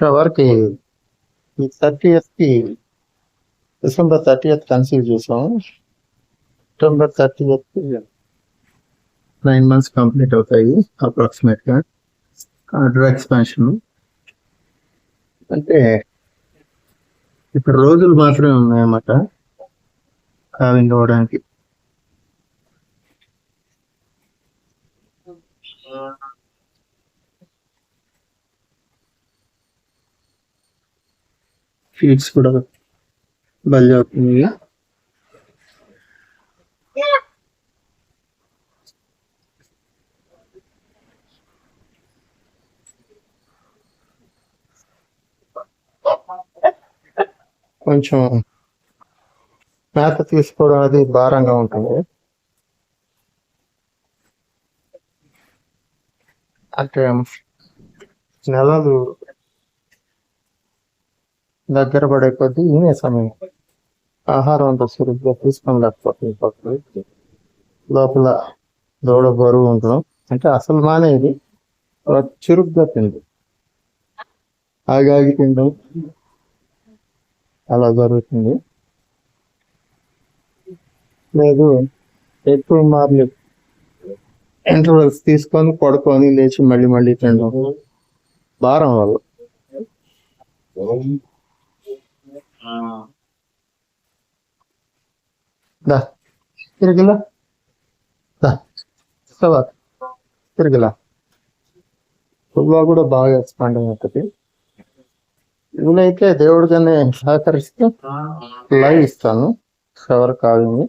షవర్కి ఈ థర్టీ కి December thirtieth conceive చేసాం సెప్టెంబర్ థర్టీ కి నైన్ మంత్స్ కంప్లీట్ అవుతాయి అప్రాక్సిమేట్గా ఆర్డర్ ఎక్స్పాన్షన్ అంటే ఇప్పుడు రోజులు మాత్రమే ఉన్నాయన్నమాట. కావింగ్ అవ్వడానికి ఫీడ్స్ కూడా బలి అవుతుంది కొంచెం మేత తీసుకోవడం అది భారంగా ఉంటుంది. అంటే నెలలు దగ్గర పడే కొద్దీ ఈయనే సమయం. ఆహారం అంత చురుగ్గా తీసుకోలేకపోతుంది పక్కకి లోపల దూడ బరువు ఉండడం. అంటే అసలు మానేది చురుగ్గా తింది. ఆగాగి తిండం అలా జరుగుతుంది. లేదు ఎక్కువ మార్లు ఇంటర్వెల్స్ తీసుకొని పడుకొని లేచి మళ్ళీ మళ్ళీ తినడం. భారం వల్ల. దా. తిరిగిలా. దా. వస్తావా? తిరిగిలా. ఫుట్బాల్ కూడా బాగా ఎక్స్పాండ్ అవుతుంది వీలైతే దేవుడికనే సహకరిస్తే లైవ్ ఇస్తాను. Shower carving